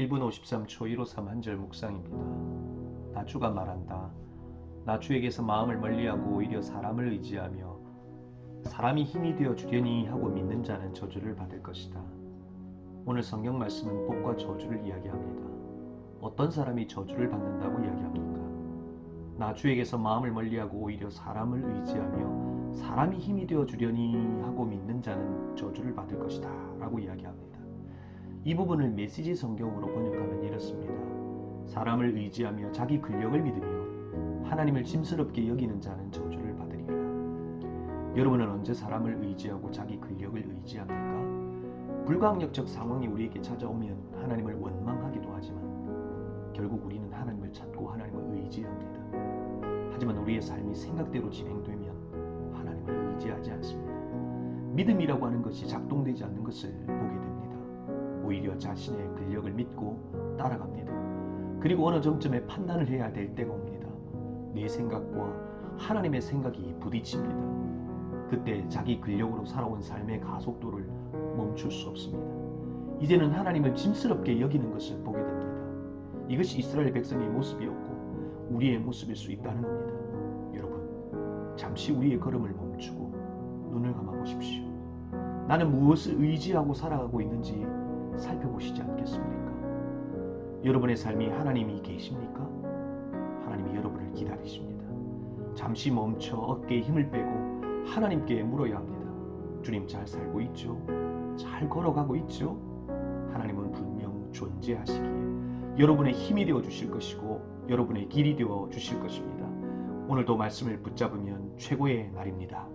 1분 53초 153 한절 묵상입니다. 나주가 말한다. 나주에게서 마음을 멀리하고 오히려 사람을 의지하며 사람이 힘이 되어 주려니 하고 믿는 자는 저주를 받을 것이다. 오늘 성경 말씀은 복과 저주를 이야기합니다. 어떤 사람이 저주를 받는다고 이야기합니까? 나주에게서 마음을 멀리하고 오히려 사람을 의지하며 사람이 힘이 되어 주려니 하고 믿는 자는 저주를 받을 것이다. 라고 이야기합니다. 이 부분을 메시지 성경으로 번역하면 이렇습니다. 사람을 의지하며 자기 근력을 믿으며 하나님을 짐스럽게 여기는 자는 저주를 받으리라. 여러분은 언제 사람을 의지하고 자기 근력을 의지합니까? 불가항력적 상황이 우리에게 찾아오면 하나님을 원망하기도 하지만 결국 우리는 하나님을 찾고 하나님을 의지합니다. 하지만 우리의 삶이 생각대로 진행되면 하나님을 의지하지 않습니다. 믿음이라고 하는 것이 작동되지 않는 것을 보게. 오히려 자신의 근력을 믿고 따라갑니다. 그리고 어느 정점에 판단을 해야 될 때가 옵니다. 내 생각과 하나님의 생각이 부딪힙니다. 그때 자기 근력으로 살아온 삶의 가속도를 멈출 수 없습니다. 이제는 하나님을 짐스럽게 여기는 것을 보게 됩니다. 이것이 이스라엘 백성의 모습이었고 우리의 모습일 수 있다는 겁니다. 여러분, 잠시 우리의 걸음을 멈추고 눈을 감아 보십시오. 나는 무엇을 의지하고 살아가고 있는지 살펴보시지 않겠습니까? 여러분의 삶이 하나님이 계십니까? 하나님이 여러분을 기다리십니다. 잠시 멈춰 어깨에 힘을 빼고 하나님께 물어야 합니다. 주님 잘 살고 있죠? 잘 걸어가고 있죠? 하나님은 분명 존재하시기에 여러분의 힘이 되어 주실 것이고 여러분의 길이 되어 주실 것입니다. 오늘도 말씀을 붙잡으면 최고의 날입니다.